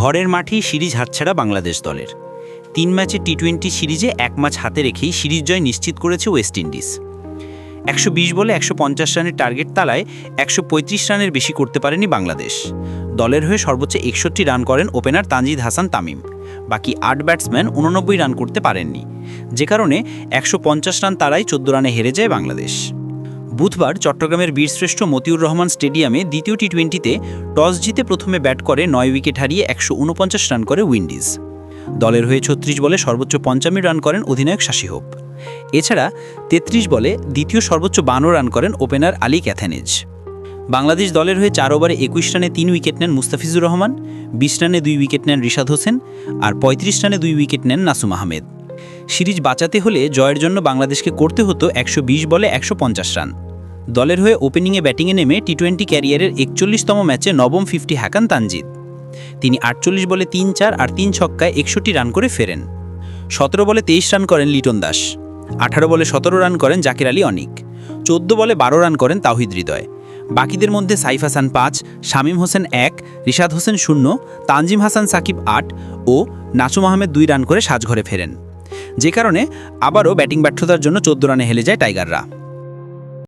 ঘরের মাঠেই সিরিজ হাতছাড়া বাংলাদেশ দলের। তিন ম্যাচে টি টোয়েন্টি সিরিজে এক ম্যাচ হাতে রেখেই সিরিজ জয় নিশ্চিত করেছে ওয়েস্ট ইন্ডিজ। একশো বিশ বলে একশো পঞ্চাশ রানের টার্গেট তালায় একশো পঁয়ত্রিশ রানের বেশি করতে পারেনি বাংলাদেশ। দলের হয়ে সর্বোচ্চ একষট্টি রান করেন ওপেনার তানজিদ হাসান তামিম। বাকি আট ব্যাটসম্যান উননব্বই রান করতে পারেননি। যে কারণে একশো পঞ্চাশ রান তারাই চোদ্দ রানে হেরে যায় বাংলাদেশ। বুধবার চট্টগ্রামের বীরশ্রেষ্ঠ মতিউর রহমান স্টেডিয়ামে দ্বিতীয় টি টোয়েন্টিতে টস জিতে প্রথমে ব্যাট করে নয় উইকেট হারিয়ে একশো উনপঞ্চাশ রান করে উইন্ডিজ। দলের হয়ে ছত্রিশ বলে সর্বোচ্চ পঞ্চান্ন রান করেন অধিনায়ক শাসি হোপ। এছাড়া তেত্রিশ বলে দ্বিতীয় সর্বোচ্চ বানো রান করেন ওপেনার আলী ক্যাথেনেজ। বাংলাদেশ দলের হয়ে চার ওভারে একুশ রানে তিন উইকেট নেন মুস্তাফিজুর রহমান, বিশ রানে দুই উইকেট নেন রিশাদ হোসেন আর পঁয়ত্রিশ রানে দুই উইকেট নেন নাসুম আহমেদ। সিরিজ বাঁচাতে হলে জয়ের জন্য বাংলাদেশকে করতে হতো একশো বিশ বলে একশো পঞ্চাশ রান। দলের হয়ে ওপেনিংয়ে ব্যাটিংয়ে নেমে টি টোয়েন্টি ক্যারিয়ারের একচল্লিশতম ম্যাচে নবম ফিফটি হাকান তানজিদ। তিনি আটচল্লিশ বলে তিন চার আর তিন ছক্কায় একষট্টি রান করে ফেরেন। সতেরো বলে তেইশ রান করেন লিটন দাস। আঠারো বলে সতেরো রান করেন জাকির আলী অনিক। চোদ্দ বলে বারো রান করেন তাহিদ হৃদয়। বাকিদের মধ্যে সাইফ হাসান পাঁচ, শামীম হোসেন এক, রিশাদ হোসেন শূন্য, তানজিম হাসান সাকিব আট ও নাসুম আহমেদ দুই রান করে সাজঘরে ফেরেন। যে কারণে আবারও ব্যাটিং ব্যর্থতার জন্য চোদ্দ রানে হেলে যায় টাইগাররা।